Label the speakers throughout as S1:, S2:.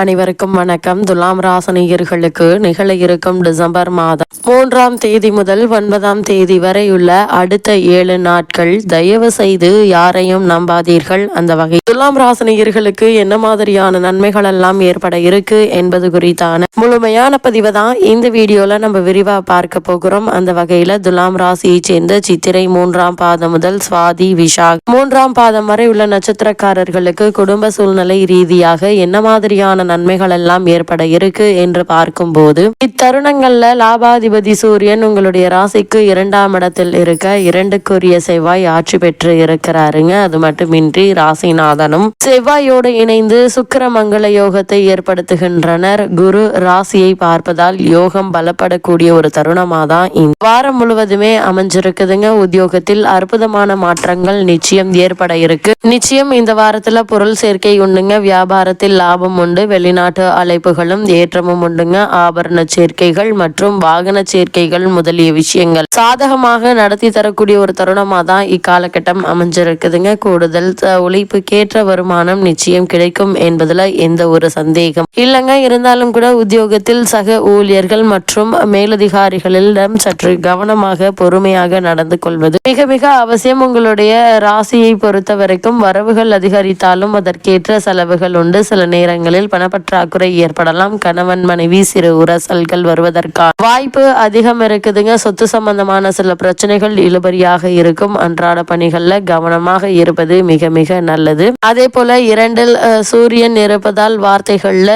S1: அனைவருக்கும் வணக்கம். துலாம் ராசனியர்களுக்கு நிகழ இருக்கும் டிசம்பர் மாதம் மூன்றாம் தேதி முதல் ஒன்பதாம் தேதி வரையுள்ள அடுத்த ஏழு நாட்கள் தயவு செய்து யாரையும் நம்பாதீர்கள். அந்த வகை துலாம் ராசனியர்களுக்கு என்ன மாதிரியான நன்மைகள் எல்லாம் ஏற்பட இருக்கு என்பது குறித்தான முழுமையான பதிவை தான் இந்த வீடியோல நம்ம விரிவா பார்க்க போகிறோம். அந்த வகையில துலாம் ராசியை சேர்ந்த சித்திரை மூன்றாம் பாதம் முதல் சுவாதி விஷாக் மூன்றாம் பாதம் வரை உள்ள நட்சத்திரக்காரர்களுக்கு குடும்ப சூழ்நிலை ரீதியாக என்ன மாதிரியான விதமான நன்மைகள் எல்லாம் ஏற்பட இருக்கு என்று பார்க்கும்போது இத்தருணங்கள்ல லாபாதிபதி சூரியன் உங்களுடைய ராசிக்கு இரண்டாம் இடத்தில் இருக்க இரண்டுக்குரிய செவ்வாய் ஆட்சி பெற்று இருக்கிறாருங்க. அது மட்டுமின்றி ராசிநாதனும் செவ்வாயோடு இணைந்து சுக்கிர மங்கள யோகத்தை ஏற்படுத்துகின்றனர். குரு ராசியை பார்ப்பதால் யோகம் பலப்படக்கூடிய ஒரு தருணமா தான் இந்த வாரம் முழுவதுமே அமைஞ்சிருக்குதுங்க. உத்தியோகத்தில் அற்புதமான மாற்றங்கள் நிச்சயம் ஏற்பட இருக்கு. நிச்சயம் இந்த வாரத்துல பொருள் சேர்க்கை உண்டுங்க. வியாபாரத்தில் லாபம் உண்டு. வெளிநாட்டு அழைப்புகளும் ஏற்றமும் உண்டுங்க. ஆபரண சேர்க்கைகள் மற்றும் வாகன சேர்க்கைகள் முதலிய விஷயங்கள். சாதகமாக நடத்தி தரக்கூடிய ஒரு தருணமாக தான் இக்காலகட்டம் அமைஞ்சிருக்குதுங்க. கூடுதல் உழைப்புக்கேற்ற வருமானம் நிச்சயம் கிடைக்கும் என்பதுல எந்த ஒரு சந்தேகம். இல்லைங்க இருந்தாலும் கூட உத்தியோகத்தில் சக ஊழியர்கள் மற்றும் மேலதிகாரிகளிடம் சற்று கவனமாக பொறுமையாக நடந்து கொள்வது மிக மிக அவசியம். உங்களுடைய ராசியை பொறுத்த வரைக்கும் வரவுகள் அதிகரித்தாலும் அதற்கேற்ற செலவுகள் உண்டு. சில நேரங்களில் பணப்பற்றாக்குறை ஏற்படலாம். கணவன் மனைவி சிறு உரசல்கள் வருவதற்கான வாய்ப்பு அதிகம் இருக்குதுங்க. சொத்து சம்பந்தமான சில பிரச்சனைகள் இழுபறியாக இருக்கும். அன்றாட பணிகள்ல கவனமாக இருப்பது மிக மிக நல்லது. அதே போல இரண்டில் சூரியன் இருப்பதால் வார்த்தைகள்ல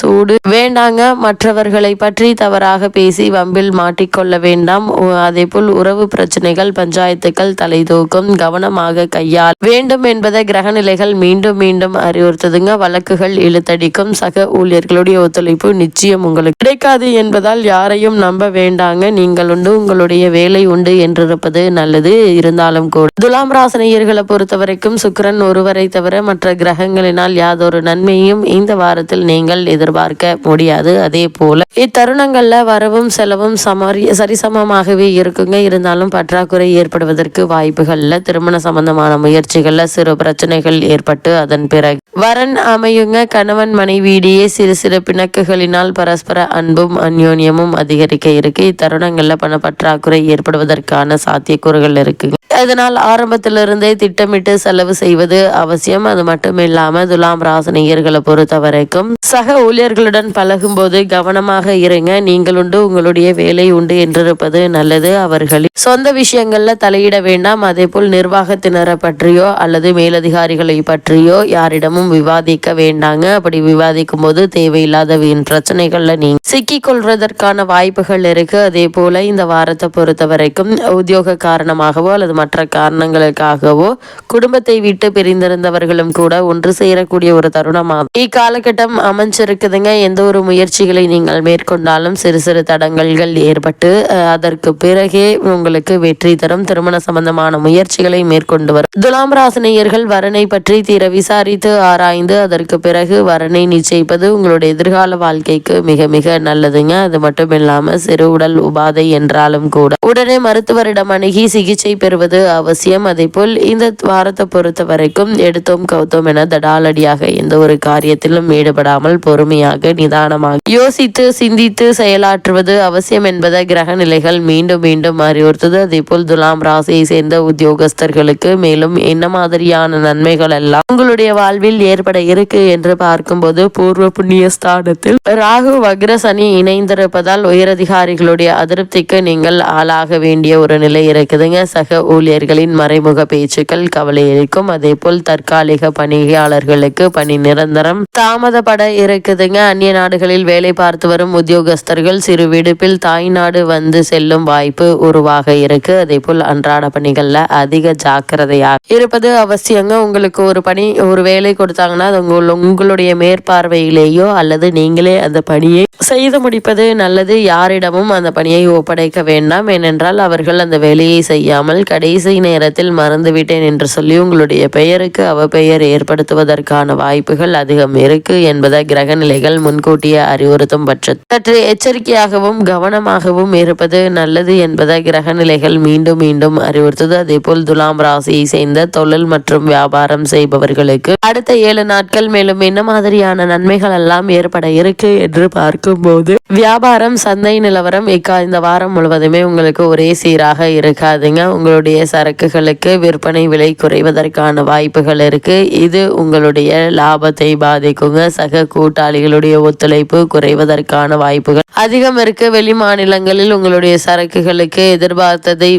S1: சூடு வேண்டாங்க. மற்றவர்களை பற்றி தவறாக பேசி வம்பில் மாட்டிக்கொள்ள வேண்டாம். அதே போல் உறவு பிரச்சனைகள் பஞ்சாயத்துக்கள் தலை தூக்கும் கவனமாக கையால் வேண்டும் என்பதை கிரகநிலைகள் மீண்டும் மீண்டும் அறிவுறுத்துதுங்க. வழக்குகள் இழுத்தடிக்கும். சக ஊழியர்களுடைய ஒத்துழைப்பு நிச்சயம் உங்களுக்கு கிடைக்காது என்பதால் யாரையும் நம்ப வேண்டாங்க. நீங்கள் உண்டு உங்களுடைய வேலை உண்டு என்றிருப்பது நல்லது. இருந்தாலும் கூட துலாம் ராசனையர்களை பொறுத்த வரைக்கும் சுக்கரன் ஒருவரை தவிர மற்ற கிரகங்களினால் யாதொரு நன்மையும் இந்த வாரத்தில் நீங்கள் எதிர்பார்க்க முடியாது. அதே போல இத்தருணங்கள்ல வரவும் செலவும் சமரி சரிசமமாகவே இருக்குங்க. இருந்தாலும் பற்றாக்குறை ஏற்படுவதற்கு வாய்ப்புகள்ல திருமண சம்பந்தமான முயற்சிகள்ல சிறு பிரச்சனைகள் ஏற்பட்டு அதன் பிறகு வரன் அமையுங்க. கணவன் மனைவியிடையே சிறு சிறு பிணக்குகளினால் பரஸ்பர அன்பும் அந்யோன்யமும் அதிகரிக்க இருக்கு. இத்தருணங்கள்ல பண பற்றாக்குறை ஏற்படுவதற்கான சாத்தியக்கூறுகள் இருக்குங்க. இதனால் ஆரம்பத்திலிருந்தே திட்டமிட்டு செலவு செய்வது அவசியம். அது மட்டும் இல்லாம துலாம் ராசனியர்களை பொறுத்த வரைக்கும் சக ஊழியர்களுடன் பழகும் போது கவனமாக இருங்க. நீங்கள் உண்டு உங்களுடைய வேலை உண்டு என்றிருப்பது நல்லது. அவர்களின் சொந்த விஷயங்கள்ல தலையிட வேண்டாம். அதே போல் நிர்வாகத்தினரை பற்றியோ அல்லது மேலதிகாரிகளை பற்றியோ யாரிடமும் விவாதிக்க வேண்டாங்க. அப்படி விவாதிக்கும் போது தேவையில்லாத வீண் பிரச்சனைகளில் நீங்க சிக்கிக்கொள்வதற்கான வாய்ப்புகள் இருக்கு. அதே போல இந்த வாரத்தை பொறுத்த வரைக்கும் உத்தியோக காரணமாகவோ அல்லது மற்ற காரணங்களுக்காகவோ குடும்பத்தை விட்டு பிரிந்திருந்தவர்களும் கூட ஒன்று சேரக்கூடிய ஒரு தருணமாகும் இக்காலகட்டம் அமைஞ்சிருக்குதுங்க. எந்த ஒரு முயற்சிகளை நீங்கள் மேற்கொண்டாலும் சிறு சிறு தடங்கல்கள் ஏற்பட்டு அதற்கு பிறகே உங்களுக்கு வெற்றி தரும். திருமண சம்பந்தமான முயற்சிகளை மேற்கொண்டு வரும். துலாம் ராசினியர்கள் வரனை பற்றி தீர விசாரித்து ஆராய்ந்து அதற்கு பிறகு வரனை நிச்சயிப்பது உங்களுடைய எதிர்கால வாழ்க்கைக்கு மிக மிக நல்லதுங்க. அது மட்டும் இல்லாம சிறு உடல் உபாதை என்றாலும் கூட. உடனே மருத்துவரிடம் அணுகி சிகிச்சை பெறுவது அவசியம். அதே போல் இந்த வாரத்தை பொறுத்த வரைக்கும் எடுத்தோம் கவுத்தோம் என தடாலடியாக எந்த ஒரு காரியத்திலும் ஈடுபடாமல் பொறுமையாக நிதானமாக யோசித்து சிந்தித்து செயலாற்றுவது அவசியம் அவசியம் என்பதை கிரக நிலைகள் மீண்டும் மீண்டும் அறிவுறுத்தது. அதே போல் துலாம் ராசியை சேர்ந்த உத்தியோகஸ்தர்களுக்கு மேலும் என்ன மாதிரியான நன்மைகள் எல்லாம் உங்களுடைய வாழ்வில் ஏற்பட இருக்கு என்று பார்க்கும்போது பூர்வ புண்ணிய ஸ்தானத்தில் ராகு வக்ர சனி இணைந்திருப்பதால் உயரதிகாரிகளுடைய அதிருப்திக்கு நீங்கள் ஆளாக வேண்டிய ஒரு நிலை இருக்குதுங்க. சக ஊழியர்களின் மறைமுக பேச்சுக்கள் கவலை அளிக்கும் அதே போல் தற்காலிக பணியாளர்களுக்கு பணி நிரந்தரம் தாமதப்பட இருக்குதுங்க. அந்நிய நாடுகளில் வேலை பார்த்து வரும் உத்தியோகஸ்தர்கள் சிறு விடுப்பில் தாய்நாடு வந்து செல்லும் வாய்ப்பு உருவாக இருக்கு. அதே போல் அன்றாட பணிகள்ல அதிக ஜாக்கிரதையாக இருப்பது அவசியங்க. உங்களுக்கு ஒரு பணி ஒரு வேலை கொடுத்தாங்கன்னா அது உங்களுடைய மேற்பார்வையிலேயோ அல்லது நீங்களே அந்த பணியை செய்ய செய்து முடிப்பது நல்லது. யாரிடமும் அந்த பணியை ஒப்படைக்க வேண்டாம். ஏனென்றால் அவர்கள் அந்த வேலையை செய்யாமல் கடைசி நேரத்தில் மறந்துவிட்டேன் என்று சொல்லி உங்களுடைய பெயருக்கு அவப்பெயர் ஏற்படுத்துவதற்கான வாய்ப்புகள் அதிகம் இருக்கு என்பதை கிரக நிலைகள் முன்கூட்டியே அறிவுறுத்தும் பட்சத்தில் சற்று எச்சரிக்கையாகவும் கவனமாகவும் இருப்பது நல்லது என்பதை கிரக நிலைகள் மீண்டும் மீண்டும் அறிவுறுத்தது. அதேபோல் துலாம் ராசியை சேர்ந்த தொழில் மற்றும் வியாபாரம் செய்பவர்களுக்கு அடுத்த ஏழு நாட்கள் மேலும் என்ன மாதிரியான நன்மைகள் எல்லாம் ஏற்பட இருக்கு என்று பார்க்கும் பார்க்கும்போது வியாபாரம் சந்தை நிலவரம் இக்கா இந்த வாரம் முழுவதுமே உங்களுக்கு ஒரே சீராக இருக்காதுங்க. உங்களுடைய சரக்குகளுக்கு விற்பனை விலை குறைவதற்கான வாய்ப்புகள் இருக்குது இது உங்களுடைய லாபத்தை பாதிக்குங்க. சக கூட்டாளிகளுடைய ஒத்துழைப்பு குறைவதற்கான வாய்ப்புகள் அதிகம் இருக்கு. வெளி மாநிலங்களில் உங்களுடைய சரக்குகளுக்கு எதிர்பார்த்ததை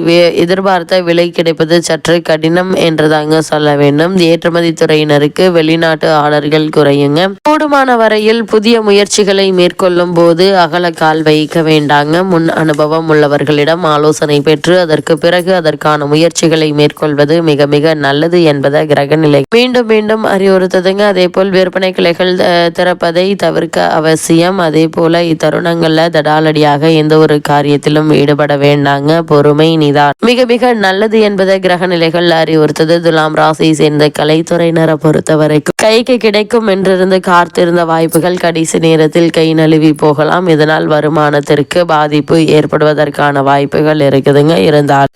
S1: எதிர்பார்த்த விலை கிடைப்பது சற்று கடினம் என்றுதாங்க சொல்ல வேண்டும். ஏற்றுமதி துறையினருக்கு வெளிநாட்டு ஆர்டர்கள் குறையுங்க. கூடுமான வரையில் புதிய முயற்சிகளை மேற்கொள்ளும் போது அகல கால் வைக்க வேண்டாங்க. முன் அனுபவம் உள்ளவர்களிடம் ஆலோசனை பெற்று அதற்கு பிறகு அதற்கான முயற்சிகளை மேற்கொள்வது மிக மிக நல்லது என்பதை கிரகநிலை மீண்டும் மீண்டும் அறிவுறுத்ததுங்க. அதே போல் விற்பனை கிளைகள் திறப்பதை தவிர்க்க அவசியம். அதே போல இத்தருணங்கள்ல தடாலடியாக எந்த ஒரு காரியத்திலும் ஈடுபட வேண்டாங்க. பொறுமை நிதான். மிக மிக நல்லது என்பதை கிரக நிலைகள் அறிவுறுத்தது. துலாம் ராசியை சேர்ந்த கலைத்துறையினரை பொறுத்த வரைக்கும் கைக்கு கிடைக்கும் என்றிருந்து காத்திருந்த வாய்ப்புகள் கடைசி நேரத்தில் கை நழுவி போகலாம். இதனால் வருமானத்திற்கு பாதிப்பு ஏற்படுவதற்கான வாய்ப்புகள் இருக்குதுங்க இருந்தால்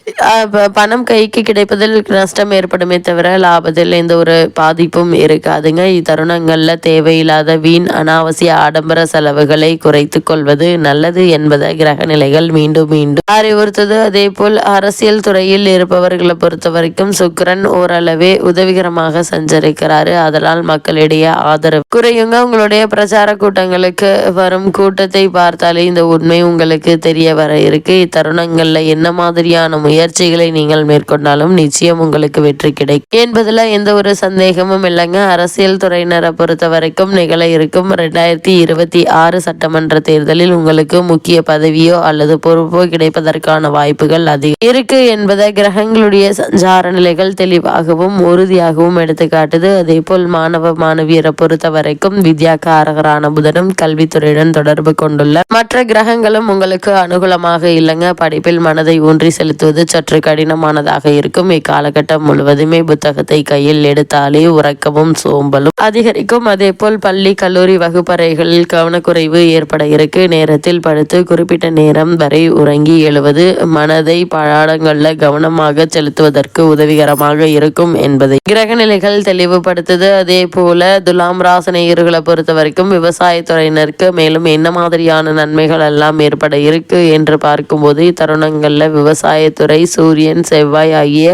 S1: பணம் கைக்கு கிடைப்பதில் நஷ்டம் ஏற்படுமே தவிர லாபத்தில் எந்த ஒரு பாதிப்பும் இருக்காதுங்க. இத்தருணங்களில் தேவையில்லாத வீண் அனாவசிய ஆடம்பர செலவுகளை குறைத்து கொள்வது நல்லது என்பதை கிரக நிலைகள் மீண்டும் மீண்டும் அறிவுறுத்தது. அதே போல் அரசியல் துறையில் இருப்பவர்களை பொறுத்த வரைக்கும் சுக்கரன் ஓரளவே உதவிகரமாக சஞ்சரிக்கிறாரு. அதனால் மக்களிடையே ஆதரவு குறையுங்க. உங்களுடைய பிரச்சார கூட்டங்களுக்கு வரும் கூட்டத்தை பார்த்தாலே இந்த உண்மை உங்களுக்கு தெரிய வர இருக்கு. இத்தருணங்கள்ல என்ன மாதிரியான முயற்சிகளை நீங்கள் மேற்கொண்டாலும் நிச்சயம் உங்களுக்கு வெற்றி கிடைக்கும். என்பதுல எந்த ஒரு சந்தேகமும் இல்லைங்க. அரசியல் துறையினரை பொறுத்த வரைக்கும் நிகழ இருக்கும். ரெண்டாயிரத்தி இருபத்தி ஆறு சட்டமன்ற தேர்தலில் உங்களுக்கு முக்கிய பதவியோ அல்லது பொறுப்போ கிடைப்பதற்கான வாய்ப்புகள் அதிகம். இருக்கு என்பதை கிரகங்களுடைய சஞ்சார நிலைகள் தெளிவாகவும் உறுதியாகவும் எடுத்துக்காட்டுது. அதே போல் மாணவ மாணவியரை பொறுத்த வரைக்கும் வித்யாகாரகரான புதனும் கல்வித்துறையுடன் தொடர்பு கொண்டுள்ள மற்ற கிரகங்களும் உங்களுக்கு அனுகூலமாக இல்லைங்க. படிப்பில் மனதை ஊன்றி செலுத்துவது சற்று கடினமானதாக இருக்கும். இக்காலகட்டம் முழுவதுமே புத்தகத்தை கையில் எடுத்தாலே உறக்கமும் சோம்பலும் அதிகரிக்கும். அதே போல் பள்ளி கல்லூரி வகுப்பறைகளில் கவனக்குறைவு ஏற்பட இருக்கு. நேரத்தில் படுத்து குறிப்பிட்ட நேரம் வரை உறங்கி எழுவது மனதை பாடங்கள்ல கவனமாக செலுத்துவதற்கு உதவிகரமாக இருக்கும் என்பதை கிரக நிலைகள் தெளிவுபடுத்துது. அதே போல துலாம் ராசனையர்களை பொறுத்த வரைக்கும் விவசாயத்துறையினருக்கு மேலும் என்ன மாதிரியான நன்மைகள் எல்லாம் ஏற்பட இருக்கு என்று பார்க்கும்போது இத்தருணங்களில் விவசாயத்துறை சூரியன் செவ்வாய் ஆகிய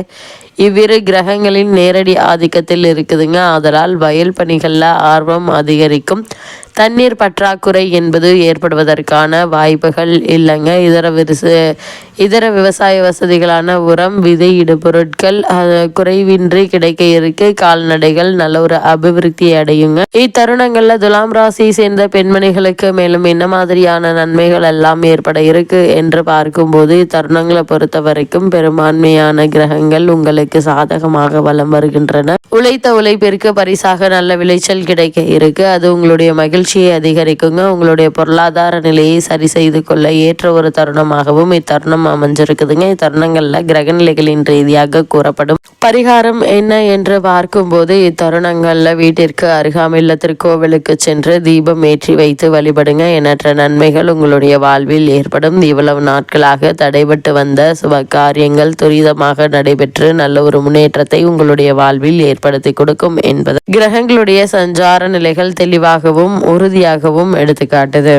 S1: இவ்விரு கிரகங்களின் நேரடி ஆதிக்கத்தில் இருக்குதுங்க. அதனால் வயல் பணிகளில் ஆர்வம் அதிகரிக்கும். தண்ணீர் பற்றாக்குறை என்பது ஏற்படுவதற்கான வாய்ப்புகள் இல்லைங்க. இதர விரிசு இதர விவசாய வசதிகளான உரம் விதை இடுபொருட்கள் குறைவின்றி கிடைக்க இருக்கு. கால்நடைகள் நல்ல ஒரு அபிவிருத்தி அடையுங்க. இத்தருணங்கள்ல துலாம் ராசியை சேர்ந்த பெண்மணிகளுக்கு மேலும் என்ன மாதிரியான நன்மைகள் எல்லாம் ஏற்பட இருக்கு என்று பார்க்கும்போது இத்தருணங்களை பொறுத்த வரைக்கும் பெரும்பான்மையான கிரகங்கள் உங்களுக்கு சாதகமாக வலம் வருகின்றன. உழைத்த உழைப்பிற்கு பரிசாக நல்ல விளைச்சல் கிடைக்க இருக்கு. அது உங்களுடைய மகிழ்ச்சியை அதிகரிக்குங்க. உங்களுடைய பொருளாதார நிலையை சரி செய்து கொள்ள ஏற்ற ஒரு தருணமாகவும் இத்தருணம் அமைஞ்சிருக்குதுங்க. இத்தருணங்களில் கிரகநிலைகளின் ரீதியாக கூறப்படும் பரிகாரம் என்ன என்று பார்க்கும்போது இத்தருணங்களில் வீட்டிற்கு அருகாமையில் திருக்கோவிலுக்கு சென்று தீபம் ஏற்றி வைத்து வழிபடுங்க. எண்ணற்ற நன்மைகள் உங்களுடைய வாழ்வில் ஏற்படும். இவ்வளவு நாட்களாக தடைபட்டு வந்த சுப காரியங்கள் துரிதமாக நடைபெற்று நல்ல ஒரு முன்னேற்றத்தை உங்களுடைய வாழ்வில் ஏற்படுத்தி கொடுக்கும் என்பது. கிரகங்களுடைய சஞ்சார நிலைகள் தெளிவாகவும் உறுதியாகவும் எடுத்துக்காட்டுது.